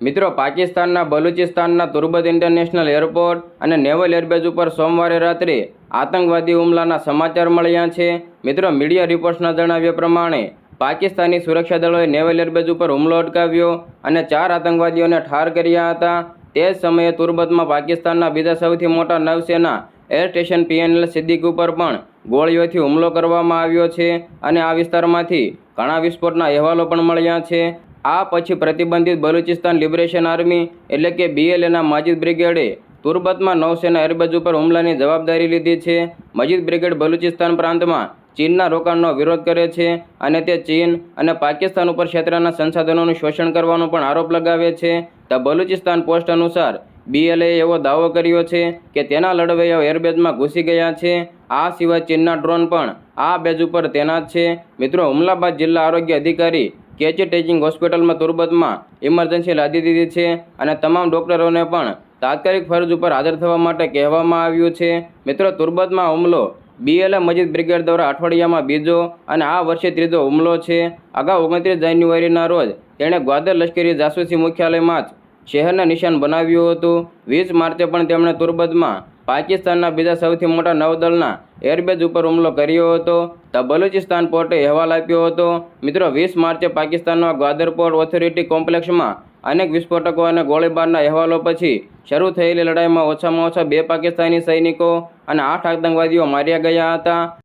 મિત્રો, પાકિસ્તાનના બલુચિસ્તાનના તુર્બત ઇન્ટરનેશનલ એરપોર્ટ અને નેવલ એરબેઝ ઉપર સોમવારે રાત્રે આતંકવાદી હુમલાના સમાચાર મળ્યા છે. મિત્રો, મીડિયા રિપોર્ટ્સના જણાવ્યા પ્રમાણે, પાકિસ્તાની સુરક્ષા દળોએ નેવલ એરબેઝ ઉપર હુમલો અટકાવ્યો અને ચાર આતંકવાદીઓને ઠાર કર્યા હતા. તે જ સમયે તુર્બતમાં પાકિસ્તાનના બીજા સૌથી મોટા નૌસેના એર સ્ટેશન પીએનએલ સિદ્દીક ઉપર પણ ગોળીઓથી હુમલો કરવામાં આવ્યો છે અને આ વિસ્તારમાંથી ઘણા વિસ્ફોટના અહેવાલો પણ મળ્યા છે. આ પછી પ્રતિબંધિત બલુચિસ્તાન લિબરેશન આર્મી, એટલે કે બીએલએના માજીદ બ્રિગેડે તુર્બતમાં નૌસેના એરબેઝ ઉપર હુમલાની જવાબદારી લીધી છે. મજીદ બ્રિગેડ બલુચિસ્તાન પ્રાંતમાં ચીનના રોકાણનો વિરોધ કરે છે અને તે ચીન અને પાકિસ્તાન ઉપર ક્ષેત્રના સંસાધનોનું શોષણ કરવાનો પણ આરોપ લગાવે છે. ધ બલુચિસ્તાન પોસ્ટ અનુસાર બીએલએ એવો દાવો કર્યો છે કે તેના લડવૈયાઓ એરબેઝમાં ઘૂસી ગયા છે. આ સિવાય ચીનના ડ્રોન પણ આ બેઝ ઉપર તૈનાત છે. મિત્રો હુમલા બાદ જિલ્લા આરોગ્ય અધિકારી કેચી ટેચિંગ હોસ્પિટલમાં તુર્બતમાં ઇમરજન્સી લાદી દીધી છે અને તમામ ડોક્ટરોને પણ તાત્કાલિક ફરજ ઉપર હાજર થવા માટે કહેવામાં આવ્યું છે. મિત્રો તુર્બતમાં હુમલો. બીએલએ મજીદ બ્રિગેડ દ્વારા અઠવાડિયામાં બીજો અને આ વર્ષે ત્રીજો હુમલો છે. અગાઉ ઓગણત્રીસ જાન્યુઆરીના રોજ તેણે ગ્વાદર લશ્કરી જાસૂસી મુખ્યાલયમાં જ શહેરને નિશાન બનાવ્યું હતું. વીસ માર્ચે પણ તેમણે તુર્બદમાં પાકિસ્તાનના બીજા સૌથી મોટા નૌદળના એરબેઝ ઉપર હુમલો કર્યો હતો. ધ બલુચિસ્તાન પોર્ટે અહેવાલ આપ્યો હતો, મિત્રો, વીસ માર્ચે પાકિસ્તાનના ગ્વાદર પોર્ટ ઓથોરિટી કોમ્પ્લેક્સમાં અનેક વિસ્ફોટકો અને ગોળીબારના અહેવાલો પછી શરૂ થયેલી લડાઈમાં ઓછામાં ઓછા બે પાકિસ્તાની સૈનિકો અને આઠ આતંકવાદીઓ માર્યા ગયા હતા.